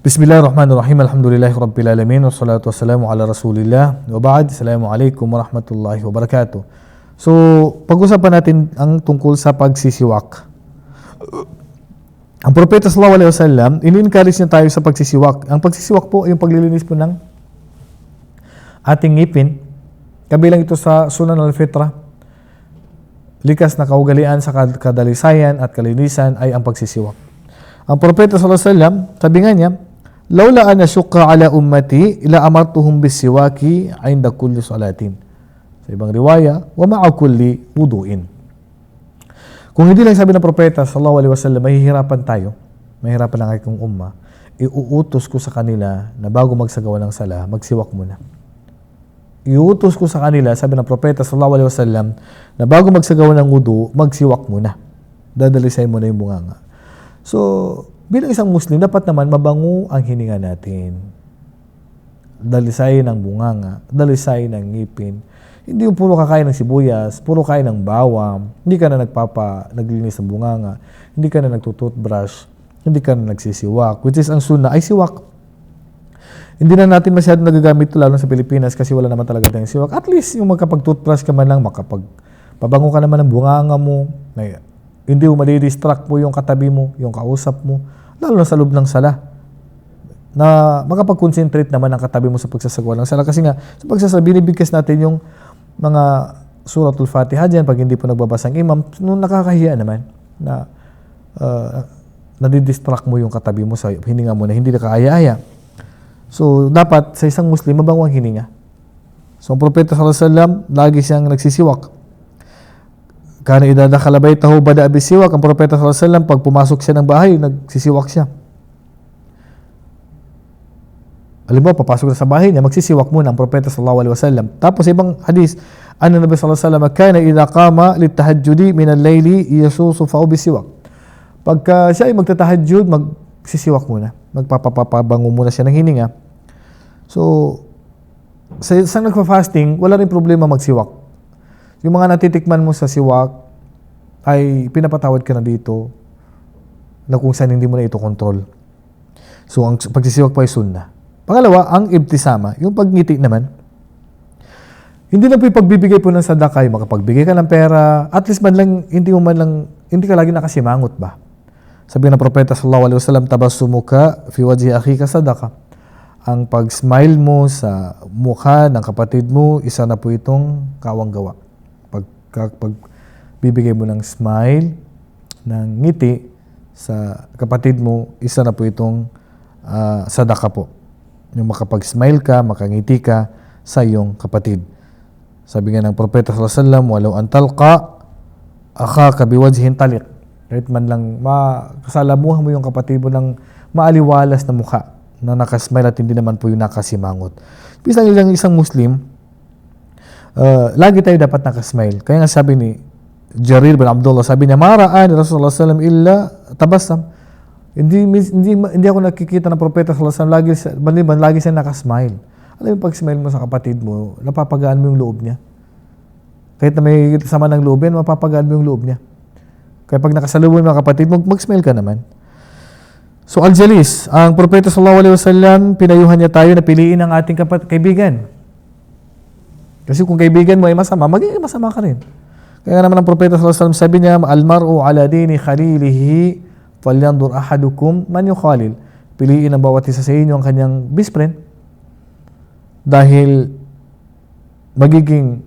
Bismillahirrahmanirrahim. Alhamdulillahi. Wassalatu wassalamu ala Rasulillah. Wa ba'd. Assalamualaikum warahmatullahi wabarakatuh. So, pag-usapan natin ang tungkol sa pagsisiwak. Ang Propeta sallallahu alaihi wasallam, ini-encourage niya tayo sa pagsisiwak. Ang pagsisiwak po ay yung paglilinis po ng ating ngipin. Kabilang ito sa Sunan al-Fitra. Likas na kaugalian sa kad- kadalisayan at kalinisan ay ang pagsisiwak. Ang Propeta sallallahu alaihi wasallam, sabi nga niya, Laula an asyukka ala ummati, ila amartuhum bisiwaki inda kulli salatin. Sa ibang riwaya, wa ma'a kulli wuduin. Kung hindi lang sabi ng propeta sallallahu alaihi wasallam, mahihirapan tayo, mahihirapan lang aking umma, iuutos ko sa kanila na bago magsagawa ng sala, magsiwak muna. Iuutos ko sa kanila, sabi ng propeta sallallahu alaihi wasallam, na bago magsagawa ng wudu, magsiwak muna. Dadalisay mo na yung bunganga. So, bilang isang Muslim, dapat naman mabango ang hininga natin. Dalisay ng bunganga, dalisay ng ngipin. Hindi yung puro kakain ng sibuyas, puro kain ng bawang, hindi ka na nagpapa, naglinis ng bunganga, hindi ka na nagtututbrush, hindi ka na nagsisiwak, which is ang sunna ay siwak. Hindi na natin masyadong nagagamit lalo sa Pilipinas kasi wala naman talaga tayong siwak. At least yung magkapag-toothbrush ka man lang, makapag pabango ka naman ng bunganga mo, na, hindi mo madidistract mo yung katabi mo, yung kausap mo, lalo na sa loob ng sala na makapag-concentrate naman ang katabi mo sa pagsasagawa ng sala. Kasi nga, sa pagsasabi, binibigkas natin yung mga suratul fatiha dyan pag hindi po nagbabasa ang imam, nung nakakahiya naman na uh, nadidistract mo yung katabi mo sa hininga mo na hindi nakaaya-aya. So, dapat sa isang Muslim, mabango ang hininga. So, ang Propeta sallallahu alaihi wasallam, lagi siyang nagsisiwak. Kana idadakala baytahu bada bisiwak ang Propeta sallallahu alaihi wasallam pag pumasok siya ng bahay, nagsisiwak siya. Alam mo, papasok na sa bahay niya, magsisiwak muna ang Propeta sallallahu alaihi wasallam. Tapos ibang hadis, ano Nabi sallallahu alaihi wasallam, kana idza qama litahajjudi min al-layli yasusu fa'u bisiwak. Pagka siya ay magtatahajjud, magsisiwak muna. Magpapapabango muna siya ng hininga. So, sa isang nagfa-fasting, wala rin problema magsiwak. Yung mga natitikman mo sa siwak, ay pinapatawad ka na dito na kung saan hindi mo na ito control. So, ang pagsisiwak po ay sunnah. Pangalawa, ang ibtisama, yung pagngiti naman. Hindi lang po yung pagbibigay po ng sadakay, makapagbigay ka ng pera, at least man lang, hindi mo man lang, hindi ka lagi nakasimangot ba? Sabi ng propeta sallallahu alaihi wasallam, tabassumuka fi wajhi akhika sadaka. Ang pag-smile mo sa mukha ng kapatid mo, isa na po itong kawang gawa. Pag, pag bibigay mo ng smile, ng ngiti sa kapatid mo, isa na po itong uh, sadaka po. Yung makapag-smile ka, makangiti ka sa iyong kapatid. Sabi nga ng propeta sallallahu walau antalqa akhaka biwajhin taliq. Kahit man lang makasalamuhan mo yung kapatid mo ng maaliwalas na mukha na nakasmile at hindi naman po yung nakasimangot. Bisa lang isang Muslim, uh, lagi tayo dapat nakasmile. Kaya nga sabi ni Jarir bin Abdullah, sabi niya, maraan Rasulullah sallallahu illa tabassam. Hindi, hindi, hindi ako nakikita ng propeta sallallahu alaihi lagi, maliban, lagi siya nakasmile. Alam mo, pag smile mo sa kapatid mo, napapagaan mo yung loob niya. Kahit na may sama ng loob yan, mapapagaan mo yung loob niya. Kaya pag nakasalubong mga kapatid mo, mag-smile ka naman. So, Al-Jalis, ang Propeta Sallallahu Alaihi Wasallam, pinayuhan niya tayo na piliin ang ating kapat kaibigan. Kasi kung kaibigan mo ay masama, magiging masama ka rin. Kaya naman ang Propeta Sallallahu Alaihi Wasallam sabi niya, Al-mar'u ala dini khalilihi falyandur ahadukum man yukhalil. Piliin ang bawat isa sa inyo ang kanyang best friend. Dahil magiging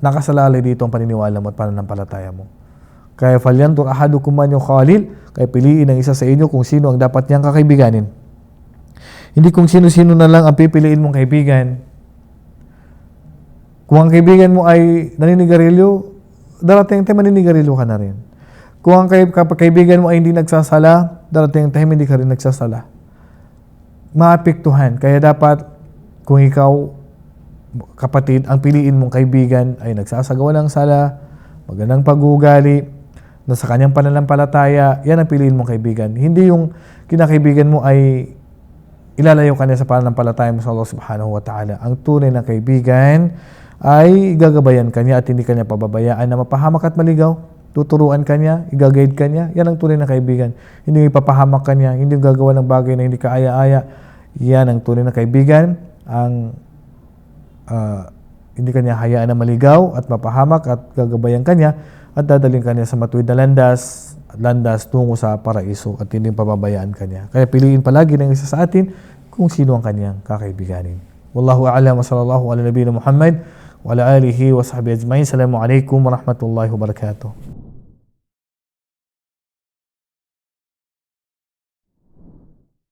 nakasalalay dito ang paniniwala mo at pananampalataya mo. Kaya falyandur ahadukum man yung khalil, kaya piliin ang isa sa inyo kung sino ang dapat niyang kakaibiganin. Hindi kung sino-sino na lang ang pipiliin mong kaibigan. Kung ang kaibigan mo ay naninigarilyo, darating ang maninigarilyo ka na rin. Kung ang kaibigan mo ay hindi nagsasala, darating ang hindi ka rin nagsasala. Maapektuhan. Kaya dapat, kung ikaw, kapatid, ang piliin mong kaibigan ay nagsasagawa ng sala, magandang pag-uugali, na sa kanyang pananampalataya, yan ang piliin mong kaibigan. Hindi yung kinakaibigan mo ay ilalayo ka niya sa pananampalataya mo sa Allah subhanahu wa ta'ala. Ang tunay na kaibigan ay gagabayan kanya at hindi kanya pababayaan na mapahamak at maligaw. tuturuan ka niya, igagayad ka niya, yan ang tunay na kaibigan. Hindi ipapahamak ka niya, hindi gagawa ng bagay na hindi ka aya-aya, yan ang tunay na kaibigan. Ang ah, hindi kanya hayaan na maligaw at mapahamak at gagabayan kanya at dadaling kanya sa matuwid na landas, landas tungo sa paraiso at hindi pababayaan kanya. Kaya piliin palagi ng isa sa atin kung sino ang kanyang kakaibiganin. Wallahu a'lam wa sallallahu ala nabiyina Muhammad wa ala alihi wa sahbihi ajma'in. Assalamu alaikum wa rahmatullahi wa barakatuh.